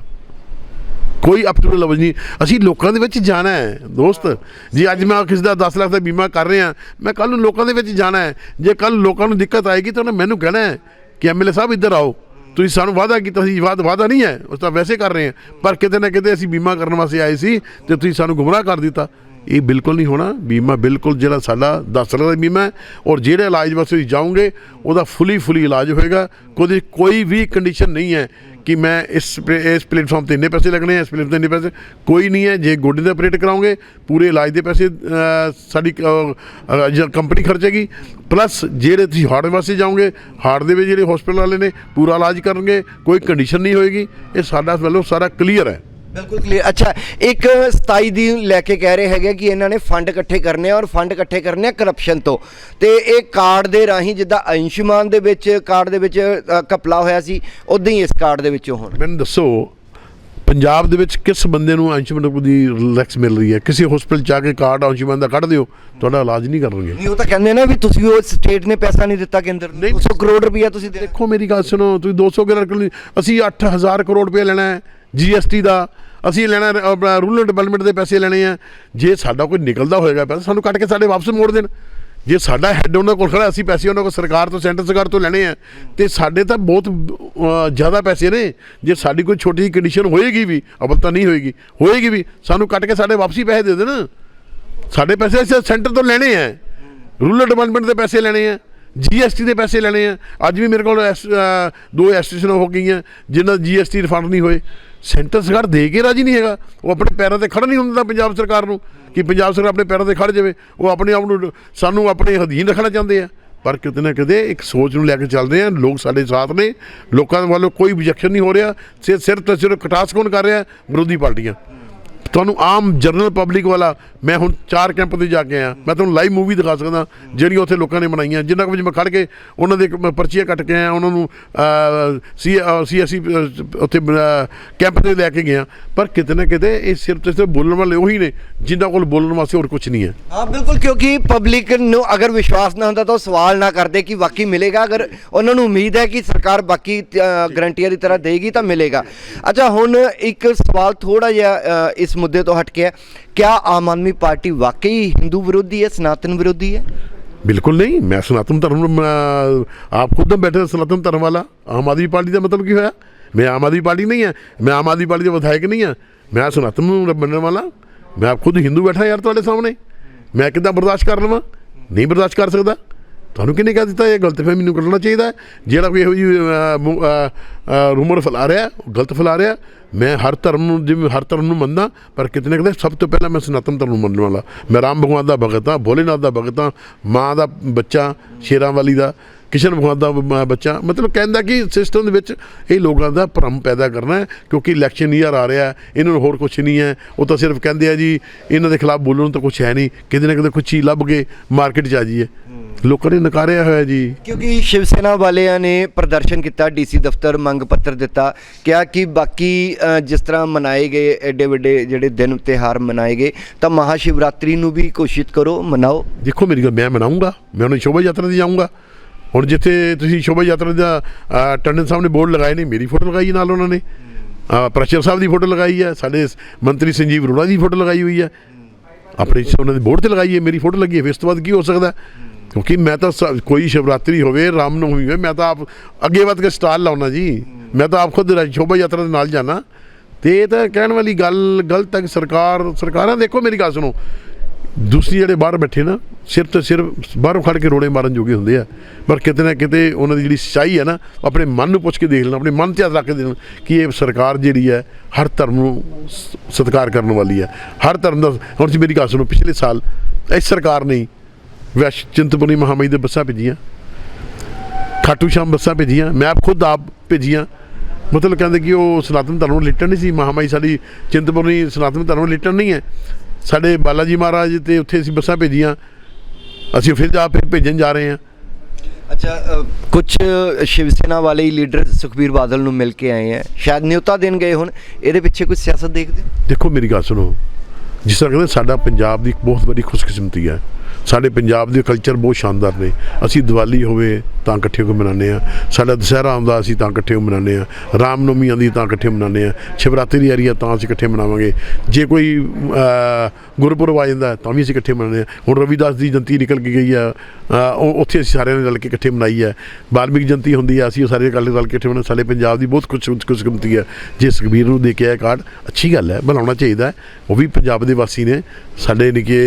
ਕੋਈ ਅਪ ਟੂ ਦਾ ਨਹੀਂ। ਅਸੀਂ ਲੋਕਾਂ ਦੇ ਵਿੱਚ ਜਾਣਾ ਹੈ, ਦੋਸਤ। ਜੀ ਅੱਜ ਮੈਂ ਕਿਸੇ ਦਾ 10 ਲੱਖ ਦਾ ਬੀਮਾ ਕਰ ਰਿਹਾ, ਮੈਂ ਕੱਲ ਨੂੰ ਲੋਕਾਂ ਦੇ ਵਿੱਚ ਜਾਣਾ ਹੈ। ਜੇ ਕੱਲ ਲੋਕਾਂ ਨੂੰ ਦਿੱਕਤ ਆਏਗੀ ਤਾਂ ਉਹਨੇ ਮੈਨੂੰ ਕਹਿਣਾ ਹੈ ਕਿ ਐਮਐਲਏ ਸਾਹਿਬ ਇੱਧਰ ਆਓ। ਤੁਸੀਂ ਸਾਨੂੰ ਵਾਅਦਾ ਕੀਤਾ ਸੀ, ਵਾਅਦਾ ਵਾਅਦਾ ਨਹੀਂ ਹੈ ਉਸ ਤਾਂ ਵੈਸੇ ਕਰ ਰਹੇ ਹਾਂ। ਪਰ ਕਿਤੇ ਨਾ ਕਿਤੇ ਅਸੀਂ ਬੀਮਾ ਕਰਨ ਵਾਸਤੇ ਆਏ ਸੀ ਤੇ ਤੁਸੀਂ ਸਾਨੂੰ ਗੁੰਮਰਾਹ ਕਰ ਦਿੱਤਾ। ਇਹ ਬਿਲਕੁਲ ਨਹੀਂ ਹੋਣਾ। ਬੀਮਾ ਬਿਲਕੁਲ ਜਿਹੜਾ ਸਾਡਾ 10 ਲੱਖ ਦਾ ਬੀਮਾ ਹੈ ਔਰ ਜਿਹੜੇ ਇਲਾਜ ਵਾਸਤੇ ਤੁਸੀਂ ਜਾਓਗੇ, ਉਹਦਾ ਫੁੱਲੀ ਫੁੱਲੀ ਇਲਾਜ ਹੋਏਗਾ। ਕੋਈ ਕੋਈ ਵੀ ਕੰਡੀਸ਼ਨ ਨਹੀਂ ਹੈ ਕਿ ਮੈਂ ਇਸ ਇਸ ਪਲੇਟਫਾਰਮ ਤੇ ਇੰਨੇ ਪੈਸੇ ਲੱਗਣੇ ਆ, ਇਸ ਪਲੇਟਫਾਰਮ ਤੇ ਇੰਨੇ ਪੈਸੇ ਕੋਈ ਨਹੀਂ ਹੈ। ਜੇ ਗੋਡੇ ਦਾ ਆਪਰੇਟ ਕਰਾਉਂਗੇ ਪੂਰੇ ਇਲਾਜ ਦੇ ਪੈਸੇ ਸਾਡੀ ਕੰਪਨੀ ਖਰਚੇਗੀ। ਪਲੱਸ ਜਿਹੜੇ ਤੁਸੀਂ ਹਾਰਟ ਵਾਸਤੇ ਜਾਓਗੇ ਹਾਰਟ ਦੇ ਵਿੱਚ ਜਿਹੜੇ ਹਸਪੀਟਲ ਵਾਲੇ ਨੇ, ਪੂਰਾ ਇਲਾਜ ਕਰਨਗੇ, ਕੋਈ ਕੰਡੀਸ਼ਨ ਨਹੀਂ ਹੋਏਗੀ। ਇਹ ਸਾਡਾ ਵੱਲੋਂ ਸਾਰਾ ਕਲੀਅਰ ਹੈ। ਬਿਲਕੁਲ ਕਲੀਅਰ ਅੱਛਾ ਇੱਕ 27 ਦੀ ਲੈ ਕੇ ਕਹਿ ਰਹੇ ਹੈਗੇ ਕਿ ਇਹਨਾਂ ਨੇ ਫੰਡ ਇਕੱਠੇ ਕਰਨੇ ਆ ਔਰ ਫੰਡ ਇਕੱਠੇ ਕਰਨੇ ਆ ਕਰਪਸ਼ਨ ਤੋਂ। ਤੇ ਇਹ ਕਾਰਡ ਦੇ ਰਾਹੀਂ ਜਿੱਦਾਂ ਅੰਸ਼ੁਮਾਨ ਦੇ ਵਿੱਚ ਕਾਰਡ ਦੇ ਵਿੱਚ ਅ, ਘਪਲਾ ਹੋਇਆ ਸੀ ਉਦਾਂ ਹੀ ਇਸ ਕਾਰਡ ਦੇ ਵਿੱਚੋਂ ਹੁਣ। ਮੈਨੂੰ ਦੱਸੋ ਪੰਜਾਬ ਦੇ ਵਿੱਚ ਕਿਸ ਬੰਦੇ ਨੂੰ ਅੰਸ਼ੁਮਨ ਦੀ ਰਿਲੈਕਸ ਮਿਲ ਰਹੀ ਹੈ? ਕਿਸੇ ਹਸਪੀਟਲ ਜਾ ਕੇ ਕਾਰਡ ਅੰਸ਼ੁਮਨ ਦਾ ਕੱਢ ਦਿਓ ਤੁਹਾਡਾ ਇਲਾਜ ਨਹੀਂ ਕਰਨਗੇ। ਨਹੀਂ ਉਹ ਤਾਂ ਕਹਿੰਦੇ ਨਾ ਵੀ ਤੁਸੀਂ ਉਹ ਸਟੇਟ ਨੇ ਪੈਸਾ ਨਹੀਂ ਦਿੱਤਾ ਕੇਂਦਰ ਨੂੰ। 200 ਕਰੋੜ ਰੁਪਇਆ ਤੁਸੀਂ ਦੇਖੋ ਮੇਰੀ ਗੱਲ ਸੁਣੋ ਤੁਸੀਂ 200 ਕਿਲੋ ਰਕਮ ਅਸੀਂ 8000 ਕਰੋੜ ਰੁਪਏ ਲੈਣਾ ਹੈ ਜੀਐਸਟੀ ਦਾ ਅਸੀਂ ਲੈਣਾ ਰੂਰਲ ਡਿਵੈਲਪਮੈਂਟ ਦੇ ਪੈਸੇ ਲੈਣੇ ਆ। ਜੇ ਸਾਡਾ ਕੋਈ ਨਿਕਲਦਾ ਹੋਏਗਾ ਪੈਸਾ, ਸਾਨੂੰ ਕੱਟ ਕੇ ਸਾਡੇ ਵਾਪਸ ਮੋੜ ਦੇਣ। ਜੇ ਸਾਡਾ ਹੈੱਡ ਉਹਨਾਂ ਕੋਲ ਖੜਾ ਅਸੀਂ ਪੈਸੇ ਉਹਨਾਂ ਕੋਲ ਸਰਕਾਰ ਤੋਂ, ਸੈਂਟਰ ਸਰਕਾਰ ਤੋਂ ਲੈਣੇ ਆ। ਤੇ ਸਾਡੇ ਤਾਂ ਬਹੁਤ ਜ਼ਿਆਦਾ ਪੈਸੇ ਨੇ। ਜੇ ਸਾਡੀ ਕੋਈ ਛੋਟੀ ਜਿਹੀ ਕੰਡੀਸ਼ਨ ਹੋਏਗੀ ਵੀ ਅਬਲ ਤਾਂ ਨਹੀਂ ਹੋਏਗੀ ਹੋਏਗੀ ਵੀ, ਸਾਨੂੰ ਕੱਟ ਕੇ ਸਾਡੇ ਵਾਪਸੀ ਪੈਸੇ ਦੇ ਦੇਣ। ਸਾਡੇ ਪੈਸੇ ਅਸੀਂ ਸੈਂਟਰ ਤੋਂ ਲੈਣੇ ਆ। ਰੂਰਲ ਡਿਵੈਲਪਮੈਂਟ ਦੇ ਪੈਸੇ ਲੈਣੇ ਆ। ਜੀਐਸਟੀ ਦੇ ਪੈਸੇ ਲੈਣੇ ਆ। ਅੱਜ ਵੀ ਮੇਰੇ ਕੋਲ ਐਸ- ਅ, ਦੋ ਐਸਟੇਸ਼ਨ ਹੋ ਗਈਆਂ ਜਿਨ੍ਹਾਂ ਜੀਐਸਟੀ ਰਿਫੰਡ ਨਹੀਂ ਹੋਏ। ਸੈਂਟਰ ਸਰਕਾਰ ਦੇ ਕੇ ਰਾਜੀ ਨਹੀਂ ਹੈਗਾ। ਉਹ ਆਪਣੇ ਪੈਰਾਂ ਤੇ ਖੜਾ ਨਹੀਂ ਹੁੰਦਾ ਪੰਜਾਬ ਸਰਕਾਰ ਨੂੰ ਕਿ ਪੰਜਾਬ ਸਰਕਾਰ ਆਪਣੇ ਪੈਰਾਂ ਤੇ ਖੜ ਜਾਵੇ। ਉਹ ਆਪਣੇ ਆਪ ਨੂੰ ਸਾਨੂੰ ਆਪਣੇ ਅਧੀਨ ਰੱਖਣਾ ਚਾਹੁੰਦੇ ਆ। ਪਰ ਕਿਤੇ ਨਾ ਕਿਤੇ ਇੱਕ ਸੋਚ ਨੂੰ ਲੈ ਕੇ ਚੱਲਦੇ ਆ। ਲੋਕ ਸਾਡੇ ਸਾਥ ਨੇ। ਲੋਕਾਂ ਵੱਲੋਂ ਕੋਈ objection ਨਹੀਂ ਹੋ ਰਿਹਾ। ਸਿਰ ਸਿਰ ਤੇ ਸਿਰ ਕਟਾਸ ਕੌਣ ਕਰ ਰਿਹਾ? ਵਿਰੋਧੀ ਪਾਰਟੀਆਂ। ਤੁਹਾਨੂੰ ਆਮ ਜਨਰਲ ਪਬਲਿਕ ਵਾਲਾ, ਮੈਂ ਹੁਣ ਚਾਰ ਕੈਂਪ ਤੇ ਜਾ ਕੇ ਆਇਆ। ਮੈਂ ਤੁਹਾਨੂੰ ਲਾਈਵ ਮੂਵੀ ਦਿਖਾ ਸਕਦਾ, ਜਿਹੜੀਆਂ ਉੱਥੇ ਲੋਕਾਂ ਨੇ ਬਣਾਈਆਂ। ਜਿੰਨਾ ਕੁ ਵਿੱਚ ਮੈਂ ਖੜ ਕੇ ਉਹਨਾਂ ਦੇ ਪਰਚੀਆਂ ਕੱਟ ਕੇ ਆਇਆ, ਉਹਨਾਂ ਨੂੰ ਸੀ ਸੀ ਅਸੀਂ ਉੱਥੇ ਕੈਂਪ ਤੇ ਲੈ ਕੇ ਗਿਆ। ਪਰ ਕਿਤੇ ਨਾ ਕਿਤੇ ਇਹ ਸਿਰਫ ਤੇ ਸਿਰਫ ਬੋਲਣ ਵਾਲੇ ਉਹੀ ਨੇ, ਜਿਨ੍ਹਾਂ ਕੋਲ ਬੋਲਣ ਵਾਸਤੇ ਹੋਰ ਕੁਝ ਨਹੀਂ ਹੈ। ਹਾਂ, ਬਿਲਕੁਲ, ਕਿਉਂਕਿ ਪਬਲਿਕ ਨੂੰ ਅਗਰ ਵਿਸ਼ਵਾਸ ਨਾ ਹੁੰਦਾ ਤਾਂ ਉਹ ਸਵਾਲ ਨਾ ਕਰਦੇ ਕਿ ਵਾਕਈ ਮਿਲੇਗਾ। ਅਗਰ ਉਹਨਾਂ ਨੂੰ ਉਮੀਦ ਹੈ ਕਿ ਸਰਕਾਰ ਬਾਕੀ ਗਰੰਟੀਆਂ ਦੀ ਤਰ੍ਹਾਂ ਦੇਗੀ ਤਾਂ ਮਿਲੇਗਾ। ਅੱਛਾ, ਹੁਣ ਇੱਕ ਸਵਾਲ ਥੋੜਾ ਜਿਹਾ ਇਸ ਮੁੱਦੇ ਤੋਂ ਹਟ ਕੇ ਹੈ। ਕਿਆ ਆਮ ਆਦਮੀ ਪਾਰਟੀ ਵਾਕਈ ਹਿੰਦੂ ਵਿਰੋਧੀ ਹੈ, ਸਨਾਤਨ ਵਿਰੋਧੀ ਹੈ? ਬਿਲਕੁਲ ਨਹੀਂ, ਮੈਂ ਸਨਾਤਨ ਧਰਮ ਆਪ ਖੁਦ ਬੈਠੇ ਸਨਾਤਨ ਧਰਮ ਵਾਲਾ। ਆਮ ਆਦਮੀ ਪਾਰਟੀ ਦਾ ਮਤਲਬ ਕੀ ਹੋਇਆ? ਮੈਂ ਆਮ ਆਦਮੀ ਪਾਰਟੀ ਨਹੀਂ ਹਾਂ, ਮੈਂ ਆਮ ਆਦਮੀ ਪਾਰਟੀ ਦਾ ਵਿਧਾਇਕ ਨਹੀਂ ਹਾਂ, ਮੈਂ ਸਨਾਤਨ ਨੂੰ ਮੰਨਣ ਵਾਲਾ। ਮੈਂ ਆਪ ਖੁਦ ਹਿੰਦੂ ਬੈਠਾ ਯਾਰ ਤੁਹਾਡੇ ਸਾਹਮਣੇ। ਮੈਂ ਕਿੱਦਾਂ ਬਰਦਾਸ਼ਤ ਕਰ ਲਵਾਂ? ਨਹੀਂ ਬਰਦਾਸ਼ਤ ਕਰ ਸਕਦਾ। ਤੁਹਾਨੂੰ ਕਿਹਨੇ ਕਹਿ ਦਿੱਤਾ, ਇਹ ਗਲਤ ਫਹਿਮੀ ਨੂੰ ਕੱਢਣਾ ਚਾਹੀਦਾ ਜਿਹੜਾ ਕੋਈ ਇਹੋ ਜਿਹੀ ਰੂਮਰ ਫੈਲਾ ਰਿਹਾ, ਉਹ ਗਲਤ ਫੈਲਾ ਰਿਹਾ। ਮੈਂ ਹਰ ਧਰਮ ਨੂੰ, ਜਿਵੇਂ ਹਰ ਧਰਮ ਨੂੰ ਮੰਨਦਾ, ਪਰ ਕਿਤੇ ਨਾ ਕਿਤੇ ਸਭ ਤੋਂ ਪਹਿਲਾਂ ਮੈਂ ਸਨਾਤਨ ਧਰਮ ਨੂੰ ਮੰਨਣ ਵਾਲਾ। ਮੈਂ ਰਾਮ ਭਗਵਾਨ ਦਾ ਭਗਤ ਹਾਂ, ਭੋਲੇਨਾਥ ਦਾ ਭਗਤ ਹਾਂ, ਮਾਂ ਦਾ ਬੱਚਾ, ਸ਼ੇਰਾਂ ਵਾਲੀ ਦਾ ਕਿਸ਼ਨ ਭਗਵਾਨ ਦਾ ਬ- ਬੱਚਾ। ਮਤਲਬ ਕਹਿੰਦਾ ਕਿ ਸਿਸਟਮ ਦੇ ਵਿੱਚ ਇਹ ਲੋਕਾਂ ਦਾ ਭਰਮ ਪੈਦਾ ਕਰਨਾ ਕਿਉਂਕਿ ਇਲੈਕਸ਼ਨ ਈਅਰ ਆ ਰਿਹਾ ਇਹਨਾਂ ਨੂੰ ਹੋਰ ਕੁਝ ਨਹੀਂ ਹੈ। ਉਹ ਤਾਂ ਸਿਰਫ ਕਹਿੰਦੇ ਆ ਜੀ, ਇਹਨਾਂ ਦੇ ਖਿਲਾਫ ਬੋਲਣ ਨੂੰ ਤਾਂ ਕੁਝ ਹੈ ਨਹੀਂ। ਕਿਤੇ ਨਾ ਕਿਤੇ ਕੁਝ ਚੀਜ਼ ਲੱਭ ਕੇ ਮਾਰਕੀਟ 'ਚ ਆ ਜਾਈਏ। ਲੋਕਾਂ ਨੇ ਨਕਾਰਿਆ ਹੋਇਆ ਜੀ। ਕਿਉਂਕਿ ਸ਼ਿਵ ਸੈਨਾ ਵਾਲਿਆਂ ਨੇ ਪ੍ਰਦਰਸ਼ਨ ਕੀਤਾ ਡੀਸੀ ਦਫ਼ਤਰ ਮੰਗ ਪੱਤਰ ਦਿੱਤਾ ਕਿਹਾ ਕਿ ਬਾਕੀ ਅ, ਜਿਸ ਤਰ੍ਹਾਂ ਮਨਾਏ ਗਏ ਐਡੇ ਵੱਡੇ ਜਿਹੜੇ ਦਿਨ ਤਿਹਾਰ ਮਨਾਏ ਗਏ ਤਾਂ ਮਹਾ ਸ਼ਿਵਰਾਤਰੀ ਨੂੰ ਵੀ ਕੋਸ਼ਿਸ਼ ਕਰੋ ਮਨਾਓ। ਦੇਖੋ ਮੇਰੀ ਗੱਲ ਮੈਂ ਮਨਾਉਂਗਾ ਮੈਂ ਉਹਨਾਂ ਸ਼ੋਭਾ ਯਾਤਰਾ ਤੇ ਜਾਊਂਗਾ। ਹੁਣ ਜਿੱਥੇ ਤੁਸੀਂ ਸ਼ੋਭਾ ਯਾਤਰਾ ਦਾ ਅ, ਟੰਡਨ ਸਾਹਿਬ ਨੇ ਬੋਰਡ ਲਗਾਏ ਨੇ ਮੇਰੀ ਫੋਟੋ ਲਗਾਈ ਨਾਲ ਉਹਨਾਂ ਨੇ। ਅ, ਪ੍ਰਚਰ ਸਾਹਿਬ ਦੀ ਫੋਟੋ ਲਗਾਈ ਹੈ ਸਾਡੇ ਸ- ਮੰਤਰੀ ਸੰਜੀਵ ਅਰੋੜਾ ਦੀ ਫੋਟੋ ਲਗਾਈ ਹੋਈ ਹੈ। ਆਪਣੇ ਸ- ਉਹਨਾਂ ਦੇ ਬੋਰਡ ਤੇ ਲਗਾਈਏ ਮੇਰੀ ਫੋਟੋ ਲੱਗੀ ਹੈ, ਫਿਰ ਇਸ ਤੋਂ ਬਾਅਦ ਕੀ ਹੋ ਸਕਦਾ? ਕਿਉਂਕਿ ਮੈਂ ਤਾਂ ਸ- ਕੋਈ ਸ਼ਿਵਰਾਤਰੀ ਹੋਵੇ, ਰਾਮ ਨਵਮੀ ਹੋਵੇ, ਮੈਂ ਤਾਂ ਆਪ ਅੱਗੇ ਵੱਧ ਕੇ ਸਟਾਲ ਲਾਉਣਾ ਜੀ। ਮੈਂ ਤਾਂ ਆਪ ਖੁਦ ਸ਼ੋਭਾ ਯਾਤਰਾ ਦੇ ਨਾਲ ਜਾਣਾ ਤੇ ਇਹ ਤਾਂ ਕਹਿਣ ਵਾਲੀ ਗੱਲ, ਗਲਤ ਹੈ ਕਿ ਸਰਕਾਰ, ਸਰਕਾਰਾਂ, ਦੇਖੋ ਮੇਰੀ ਗੱਲ ਸੁਣੋ। ਦੂਸਰੀ ਜਿਹੜੇ ਬਾਹਰ ਬੈਠੇ ਨਾ ਸਿਰਫ ਤੇ ਸਿਰਫ ਬਾਹਰੋਂ ਖੜ ਕੇ ਰੋੜੇ ਮਾਰਨ ਜੋਗੇ ਹੁੰਦੇ ਆ। ਪਰ ਕਿਤੇ ਨਾ ਕਿਤੇ ਉਹਨਾਂ ਦੀ ਜਿਹੜੀ ਸੱਚਾਈ ਹੈ ਨਾ, ਉਹ ਆਪਣੇ ਮਨ ਨੂੰ ਪੁੱਛ ਕੇ ਦੇਖ ਲੈਣ, ਆਪਣੇ ਮਨ ਤੇ ਹੱਥ ਰੱਖ ਕੇ ਦੇਣ ਕਿ ਇਹ ਸਰਕਾਰ ਜਿਹੜੀ ਹੈ, ਹਰ ਧਰਮ ਨੂੰ ਸਤਿਕਾਰ ਕਰਨ ਵਾਲੀ ਹੈ। ਹਰ ਧਰਮ ਦਾ, ਹੁਣ ਤੁਸੀਂ ਮੇਰੀ ਗੱਲ ਸੁਣੋ, ਪਿਛਲੇ ਸਾਲ ਇਸ ਸਰਕਾਰ ਨੇ ਵੈਸ਼, ਚਿੰਤਪੁਰਨੀ ਮਹਾਮਾਈ ਦੇ ਬੱਸਾਂ ਭੇਜੀਆਂ। ਖਾਟੂ ਸ਼ਾਮ ਬੱਸਾਂ ਭੇਜੀਆਂ। ਮੈਂ ਆਪ ਖੁਦ ਆਪ ਭੇਜੀਆਂ। ਮਤਲਬ ਕਹਿੰਦੇ ਕਿ ਉਹ ਸਨਾਤਨ ਧਰਮ ਨੂੰ ਲਿਟਣ ਨਹੀਂ ਸੀ। ਮਹਾਮਾਈ ਸਾਡੀ ਚਿੰਤਪੁਰਨੀ ਸਨਾਤਨ ਧਰਮ ਨੂੰ ਲਿਟਣ ਨਹੀਂ ਹੈ। ਸਾਡੇ ਬਾਲਾ ਜੀ ਮਹਾਰਾਜ ਤੇ ਉੱਥੇ ਅਸੀਂ ਬੱਸਾਂ ਭੇਜੀਆਂ। ਅਸੀਂ ਫਿਰ ਜਾ ਫਿਰ ਭੇਜਣ ਜਾ ਰਹੇ ਹਾਂ। ਅੱਛਾ ਕੁਝ ਸ਼ਿਵ ਸੈਨਾ ਵਾਲੇ ਹੀ ਲੀਡਰ ਸੁਖਬੀਰ ਬਾਦਲ ਨੂੰ ਮਿਲ ਕੇ ਆਏ ਹੈ ਸ਼ਾਇਦ ਨਿਉਤਾ ਦੇਣ ਗਏ ਹੁਣ। ਇਹਦੇ ਪਿੱਛੇ ਕੁਝ ਸਿਆਸਤ ਦੇਖਦੇ? ਦੇਖੋ ਮੇਰੀ ਗੱਲ ਸੁਣੋ। ਜਿਸ ਤਰ੍ਹਾਂ ਕਹਿੰਦੇ ਸਾਡਾ ਪੰਜਾਬ ਦੀ ਇੱਕ ਬਹੁਤ ਵੱਡੀ ਖੁਸ਼ਕਿਸਮਤੀ ਹੈ। ਸਾਡੇ ਪੰਜਾਬ ਦੇ ਕਲਚਰ ਬਹੁਤ ਸ਼ਾਨਦਾਰ ਨੇ। ਅਸੀਂ ਦੀਵਾਲੀ ਹੋਵੇ ਤਾਂ ਇਕੱਠੇ ਹੋ ਕੇ ਮਨਾਉਂਦੇ ਆ ਸਾਡਾ ਦੁਸਹਿਰਾ ਆਉਂਦਾ, ਅਸੀਂ ਤਾਂ ਇਕੱਠੇ ਹੋ ਕੇ ਮਨਾਉਂਦੇ ਆ ਰਾਮਨਵਮੀ ਆਉਂਦੀ, ਤਾਂ ਇਕੱਠੇ ਮਨਾਉਂਦੇ ਆ ਸ਼ਿਵਰਾਤਰੀ ਆ ਰਹੀ ਆ ਤਾਂ ਅਸੀਂ ਇਕੱਠੇ ਮਨਾਵਾਂਗੇ। ਜੇ ਕੋਈ ਗੁਰਪੁਰਬ ਆ ਜਾਂਦਾ, ਤਾਂ ਵੀ ਅਸੀਂ ਇਕੱਠੇ ਮਨਾਉਂਦੇ ਆ ਹੁਣ ਰਵਿਦਾਸ ਦੀ ਜਯੰਤੀ ਨਿਕਲ ਕੇ ਗਈ ਆ। ਉਹ, ਉੱਥੇ ਅਸੀਂ ਸਾਰਿਆਂ ਨੇ ਰਲ ਕੇ ਇਕੱਠੇ ਮਨਾਈ ਹੈ ਵਾਲਮੀਕ ਜਯੰਤੀ ਹੁੰਦੀ ਆ, ਅਸੀਂ ਉਹ ਸਾਰੇ ਰਲ ਰਲ ਕੇ ਇਕੱਠੇ ਮਨਾਉਂਦੇ ਸਾਡੇ ਪੰਜਾਬ ਦੀ ਬਹੁਤ ਖੁਸ਼ ਖੁਸ਼ਕਿਸਮਤੀ ਹੈ ਜੇ ਸੁਖਬੀਰ ਨੂੰ ਦੇ ਕੇ ਆਇਆ ਕਾਰਡ, ਅੱਛੀ ਗੱਲ ਹੈ, ਬਣਾਉਣਾ ਚਾਹੀਦਾ ਉਹ ਵੀ ਪੰਜਾਬ ਦੇ ਵਾਸੀ ਨੇ। ਸਾਡੇ ਨਿੱਕੇ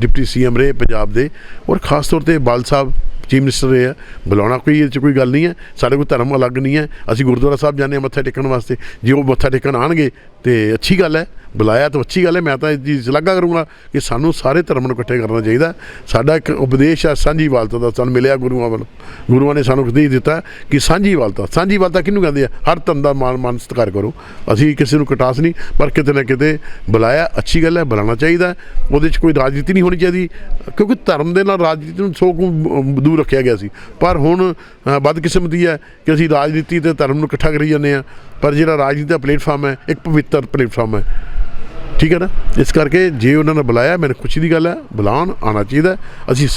ਡਿਪਟੀ ਸੀਐਮ ਰਹੇ, ਪੰਜਾਬ ਦੇ ਔਰ ਖਾਸ ਤੌਰ ਤੇ ਬਾਲ ਸਾਹਿਬ ਚੀਫ ਮਿਨਿਸਟਰ ਰਹੇ ਆ। ਬੁਲਾਉਣਾ ਕੋਈ ਇਹ 'ਚ ਕੋਈ ਗੱਲ ਨਹੀਂ ਹੈ। ਸਾਡੇ ਕੋਲ ਧਰਮ ਅਲੱਗ ਨਹੀਂ ਹੈ। ਅਸੀਂ ਗੁਰਦੁਆਰਾ ਸਾਹਿਬ ਜਾਂਦੇ ਹਾਂ ਮੱਥਾ ਟੇਕਣ ਵਾਸਤੇ। ਜੇ ਉਹ ਮੱਥਾ ਟੇਕਣ ਆਣਗੇ ਤੇ ਅੱਛੀ ਗੱਲ ਹੈ। ਬੁਲਾਇਆ ਤਾਂ ਅੱਛੀ ਗੱਲ ਹੈ। ਮੈਂ ਤਾਂ ਇਸ ਦੀ ਸ਼ਲਾਘਾ ਕਰੂੰਗਾ ਕਿ ਸਾਨੂੰ ਸਾਰੇ ਧਰਮ ਨੂੰ ਇਕੱਠੇ ਕਰਨਾ ਚਾਹੀਦਾ। ਸਾਡਾ ਇੱਕ ਉਪਦੇਸ਼ ਹੈ ਸਾਂਝੀ ਵਾਲਤਾ ਦਾ। ਸਾਨੂੰ ਮਿਲਿਆ ਗੁਰੂਆਂ ਵੱਲੋਂ। ਗੁਰੂਆਂ ਨੇ ਸਾਨੂੰ ਉਪਦੇਸ਼ ਦਿੱਤਾ ਕਿ ਸਾਂਝੀ ਵਾਲਤਾ। ਸਾਂਝੀ ਵਾਲਤਾ ਕਿਹਨੂੰ ਕਹਿੰਦੇ ਆ? ਹਰ ਧਰਮ ਦਾ ਮਾਨ ਮਾਨ ਸਤਿਕਾਰ ਕਰੋ। ਅਸੀਂ ਕਿਸੇ ਨੂੰ ਕਟਾਸ ਨਹੀਂ, ਪਰ ਕਿਤੇ ਨਾ ਕਿਤੇ ਬੁਲਾਇਆ ਅੱਛੀ ਗੱਲ ਹੈ, ਬੁਲਾਉਣਾ ਚਾਹੀਦਾ। ਉਹਦੇ 'ਚ ਕੋਈ ਰਾਜਨੀਤੀ ਨਹੀਂ ਹੋਣੀ ਚਾਹੀਦੀ। ਕਿਉਂਕਿ ਧਰਮ ਦੇ ਨਾਲ ਰਾਜਨੀਤੀ ਨੂੰ ਸੋ ਦੂਰ ਰੱਖਿਆ ਗਿਆ ਸੀ। ਪਰ ਹੁਣ ਅ, ਬਦਕਿਸਮਤੀ ਹੈ ਕਿ ਅਸੀਂ ਰਾਜਨੀਤੀ ਤੇ ਧਰਮ ਨੂੰ ਇਕੱਠਾ ਕਰੀ ਜਾਂਦੇ ਆ ਪਰ ਜਿਹੜਾ ਰਾਜਨੀਤੀ ਦਾ ਪਲੇਟਫਾਰਮ ਹੈ ਇੱਕ ਪਵਿੱਤਰ ਪਲੇਟਫਾਰਮ ਹੈ। ਠੀਕ ਹੈ ਨਾ? ਇਸ ਕਰਕੇ ਜੇ ਉਹਨਾਂ ਨੇ ਬੁਲਾਇਆ ਮੈਨੂੰ ਖੁਸ਼ੀ ਦੀ ਗੱਲ ਹੈ ਬੁਲਾਉਣ ਆਉਣਾ ਚਾਹੀਦਾ ਅਸੀਂ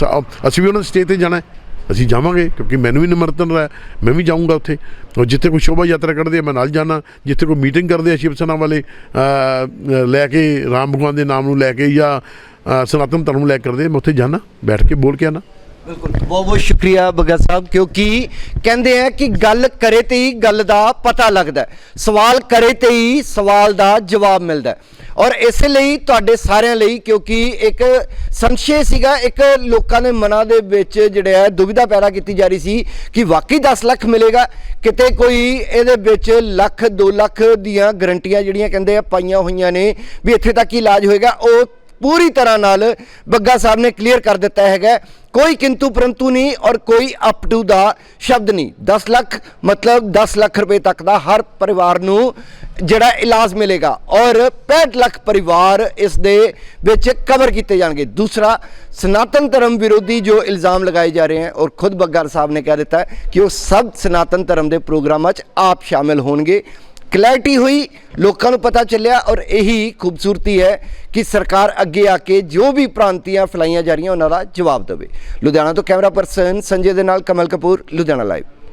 ਅਸੀਂ ਵੀ ਉਹਨਾਂ ਦੇ ਸਟੇਜ ਤੇ ਜਾਣਾ ਹੈ। ਅਸੀਂ ਜਾਵਾਂਗੇ ਕਿਉਂਕਿ ਮੈਨੂੰ ਵੀ ਨਿਮਰਤਨ ਰਿਹਾ ਮੈਂ ਵੀ ਜਾਊਂਗਾ ਉੱਥੇ। ਔਰ ਜਿੱਥੇ ਕੋਈ ਸ਼ੋਭਾ ਯਾਤਰਾ ਕੱਢਦੇ ਆ ਮੈਂ ਨਾਲ ਜਾਣਾ। ਜਿੱਥੇ ਕੋਈ ਮੀਟਿੰਗ ਕਰਦੇ ਆ ਸ਼ਿਵ ਸੈਨਾ ਵਾਲੇ ਲੈ ਕੇ ਰਾਮ ਭਗਵਾਨ ਦੇ ਨਾਮ ਨੂੰ ਲੈ ਕੇ ਜਾਂ ਸਨਾਤਨ ਧਰਮ ਨੂੰ ਲੈ ਕੇ ਕਰਦੇ ਮੈਂ ਉੱਥੇ ਜਾਣਾ ਬੈਠ ਕੇ ਬੋਲ ਕੇ ਆਣਾ ਬਿਲਕੁਲ। ਬਹੁਤ ਬਹੁਤ ਸ਼ੁਕਰੀਆ ਭਗਤ ਸਾਹਿਬ, ਕਿਉਂਕਿ ਕਹਿੰਦੇ ਆ ਕਿ ਗੱਲ ਕਰੇ ਤੇ ਹੀ ਗੱਲ ਦਾ ਪਤਾ ਲੱਗਦਾ ਸਵਾਲ ਕਰੇ ਤੇ ਹੀ ਸਵਾਲ ਦਾ ਜਵਾਬ ਮਿਲਦਾ ਔਰ ਇਸ ਲਈ ਤੁਹਾਡੇ ਸਾਰਿਆਂ ਲਈ, ਕਿਉਂਕਿ ਇੱਕ ਸੰਸ਼ੇ ਸੀਗਾ, ਇੱਕ ਲੋਕਾਂ ਦੇ ਮਨਾਂ ਦੇ ਵਿੱਚ ਜਿਹੜਾ ਹੈ ਦੁਵਿਧਾ ਪੈਦਾ ਕੀਤੀ ਜਾ ਰਹੀ ਸੀ ਕਿ ਵਾਕਈ 10 ਲੱਖ ਮਿਲੇਗਾ, ਕਿਤੇ ਕੋਈ ਇਹਦੇ ਵਿੱਚ ਲੱਖ 2 ਲੱਖ ਦੀਆਂ ਗਰੰਟੀਆਂ ਜਿਹੜੀਆਂ ਕਹਿੰਦੇ ਆ, ਪਾਈਆਂ ਹੋਈਆਂ ਨੇ ਵੀ ਇੱਥੇ ਤੱਕ ਹੀ ਇਲਾਜ ਹੋਏਗਾ। ਉਹ ਪੂਰੀ ਤਰ੍ਹਾਂ ਨਾਲ ਬੱਗਾ ਸਾਹਿਬ ਨੇ ਕਲੀਅਰ ਕਰ ਦਿੱਤਾ ਹੈਗਾ। ਕੋਈ ਕਿੰਤੂ ਪਰੰਤੂ ਨਹੀਂ ਔਰ ਕੋਈ ਅਪ ਟੂ ਦਾ ਸ਼ਬਦ ਨਹੀਂ। 10 ਲੱਖ ਮਤਲਬ 10 ਲੱਖ ਰੁਪਏ ਤੱਕ ਦਾ ਹਰ ਪਰਿਵਾਰ ਨੂੰ ਜਿਹੜਾ ਇਲਾਜ ਮਿਲੇਗਾ ਔਰ 65 ਲੱਖ ਪਰਿਵਾਰ ਇਸ ਦੇ ਵਿੱਚ ਕਵਰ ਕੀਤੇ ਜਾਣਗੇ। ਦੂਸਰਾ, ਸਨਾਤਨ ਧਰਮ ਵਿਰੋਧੀ ਜੋ ਇਲਜ਼ਾਮ ਲਗਾਏ ਜਾ ਰਹੇ ਹਨ ਔਰ ਖੁਦ ਬੱਗਾ ਸਾਹਿਬ ਨੇ ਕਹਿ ਦਿੱਤਾ ਕਿ ਉਹ ਸਭ ਸਨਾਤਨ ਧਰਮ ਦੇ ਪ੍ਰੋਗਰਾਮਾਂ 'ਚ ਆਪ ਸ਼ਾਮਿਲ ਹੋਣਗੇ। ਕਲੈਰਿਟੀ ਹੋਈ, ਲੋਕਾਂ ਨੂੰ ਪਤਾ ਚੱਲਿਆ ਔਰ ਇਹੀ ਖੂਬਸੂਰਤੀ ਹੈ ਕਿ ਸਰਕਾਰ ਅੱਗੇ ਆ ਕੇ ਜੋ ਵੀ ਪ੍ਰਾਂਤੀਆਂ ਫੈਲਾਈਆਂ ਜਾ ਰਹੀਆਂ, ਉਹਨਾਂ ਦਾ ਜਵਾਬ ਦੇਵੇ। ਲੁਧਿਆਣਾ ਤੋਂ ਕੈਮਰਾ ਪਰਸਨ ਸੰਜੇ ਦੇ ਨਾਲ ਕਮਲ ਕਪੂਰ, ਲੁਧਿਆਣਾ ਲਾਈਵ